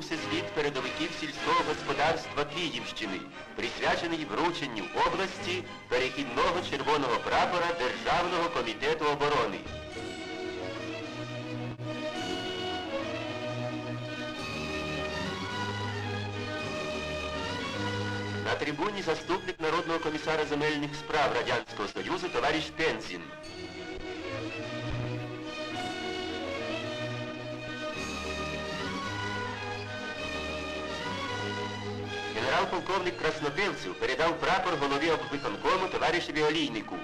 відбувся звіт передовиків сільського господарства Київщини, присвячений врученню області перехідного червоного прапора Державного комітету оборони. На трибуні заступник Народного комісара земельних справ Радянського Союзу товариш Тензін. Генерал-полковник Краснопевцев передав прапор голові обвиконкому товаришеві Олійнику.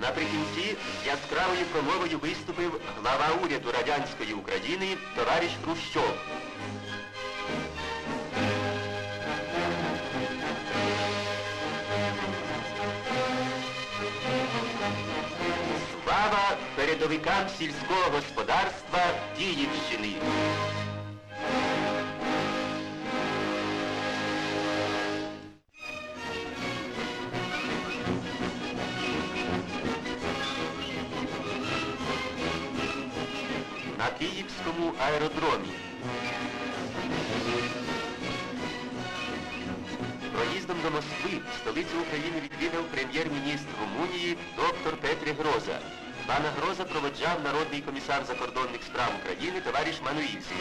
Наприкінці яскравою промовою виступив глава уряду Радянської України товариш Хрущов. Передовикам сільського господарства Київщини! На Київському аеродромі. Проїздом до Москви столицю України відвідав прем'єр-міністр Румунії доктор Петре Гроза. Пана Гроза проводжав народний комісар закордонних справ України товариш Мануївський.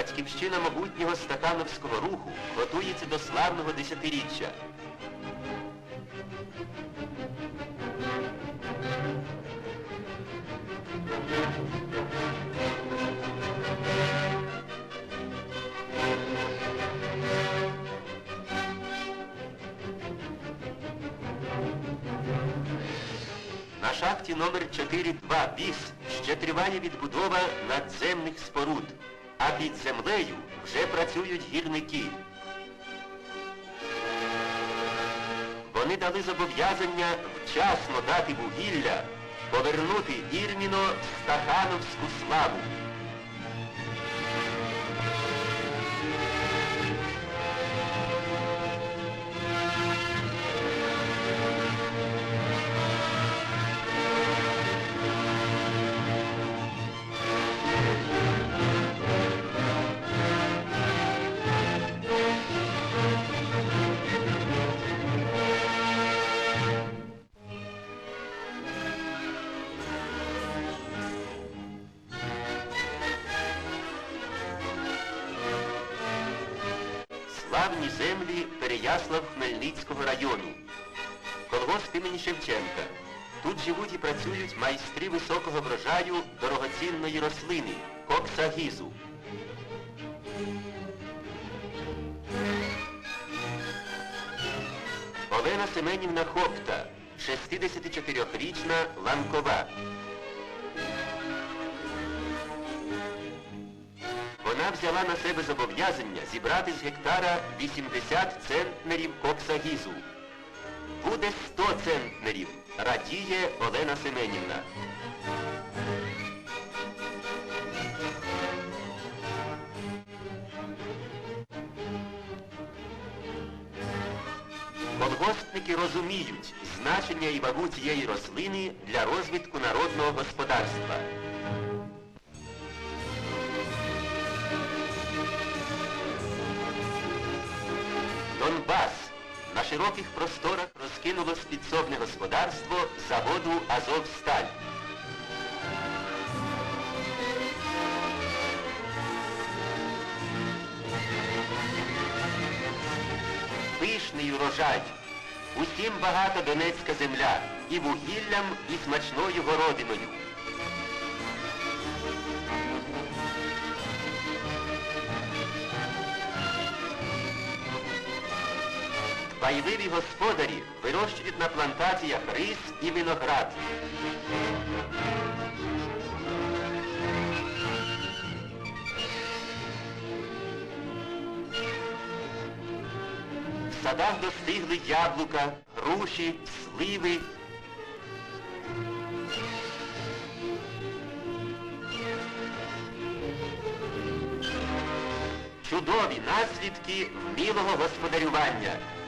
Батьківщина могутнього стахановського руху готується до славного десятиріччя. На шахті номер 4-2 БІС ще триває відбудова надземних споруд, а під землею вже працюють гірники. Вони дали зобов'язання вчасно дати вугілля, повернути Ірміно Стахановську славу. Славні землі Переяслав Хмельницького району. Колгосп імені Шевченка. Тут живуть і працюють майстри високого врожаю дорогоцінної рослини коксагізу. Олена Семенівна Хопта, 64-річна ланкова. Взяла на себе зобов'язання зібрати з гектара 80 центнерів коксагізу. Буде 100 центнерів, радіє Олена Семенівна. Колгоспники розуміють значення і вагу цієї рослини для розвитку народного господарства. Донбас. На широких просторах розкинулось підсобне господарство заводу Азовсталь. пишний урожай. Усім багата Донецька земля, і вугіллям, і смачною городиною. Байливі господарі вирощують на плантаціях рис і виноград. В садах достигли яблука, груші, сливи. Чудові наслідки вмілого господарювання.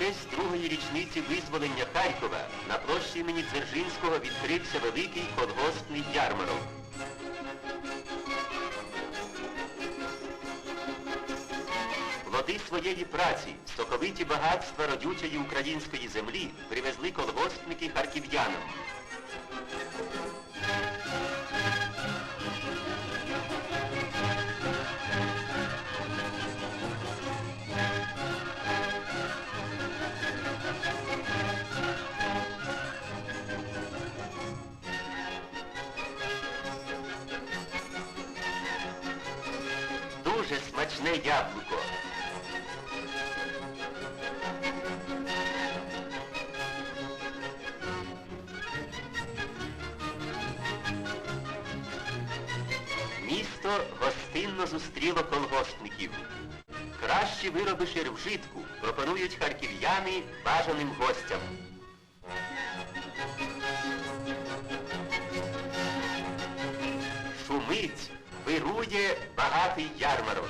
Честь другої річниці визволення Харкова на площі імені Дзержинського відкрився великий колгоспний ярмарок. Плоди своєї праці, соковиті багатства родючої української землі привезли колгоспники харків'янам. Дуже смачне яблуко. Місто гостинно зустріло колгоспників. Кращі вироби ширвжитку пропонують харків'яни бажаним гостям. Шумить, कीजिए बहाती यार मरो।